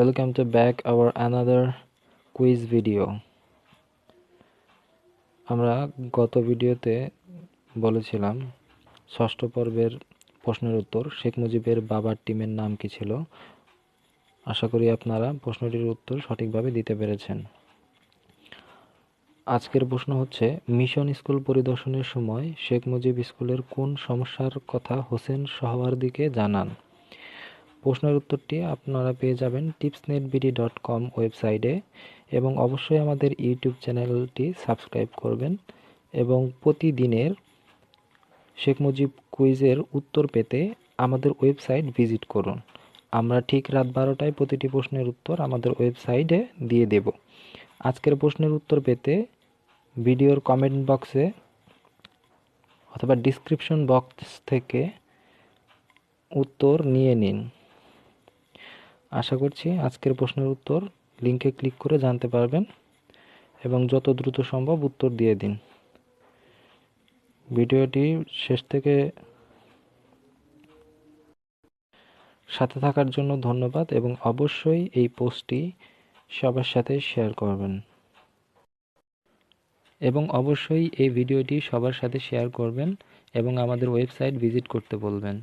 Welcome to back our another quiz video. আমরা গত ভিডিওতে বলেছিলাম, ষষ্ঠ পর্বের প্রশ্নের উত্তর শেখ মুজিবের বাবার টিমের নাম কি ছিল? আশা করি আপনারা প্রশ্নটির উত্তর সঠিকভাবে দিতে পেরেছেন। আজকের প্রশ্ন হচ্ছে, মিশন স্কুল পরিদর্শনের সময় শেখ মুজিব স্কুলের কোন সমস্যার কথা হোসেন সহওয়ার্দীকে জানান? প্রশ্নের উত্তরটি আপনারা পেয়ে যাবেন টিপসনেটবিডি ডট কম ওয়েবসাইটে এবং অবশ্যই আমাদের ইউটিউব চ্যানেলটি সাবস্ক্রাইব করবেন এবং প্রতিদিনের শেখ মুজিব কুইজের উত্তর পেতে আমাদের ওয়েবসাইট ভিজিট করুন। আমরা ঠিক রাত বারোটায় প্রতিটি প্রশ্নের উত্তর আমাদের ওয়েবসাইটে দিয়ে দেব। আজকের প্রশ্নের উত্তর পেতে ভিডিওর কমেন্ট বক্সে অথবা ডিসক্রিপশন বক্স থেকে উত্তর নিয়ে নিন। আশা করছি আজকের প্রশ্নের উত্তর লিঙ্কে ক্লিক করে জানতে পারবেন এবং যত দ্রুত সম্ভব উত্তর দিয়ে দিন। ভিডিওটি শেষ থেকে সাথে থাকার জন্য ধন্যবাদ এবং অবশ্যই এই পোস্টটি সবার সাথে শেয়ার করবেন। এবং অবশ্যই এই ভিডিওটি সবার সাথে শেয়ার করবেন এবং আমাদের ওয়েবসাইট ভিজিট করতে বলবেন।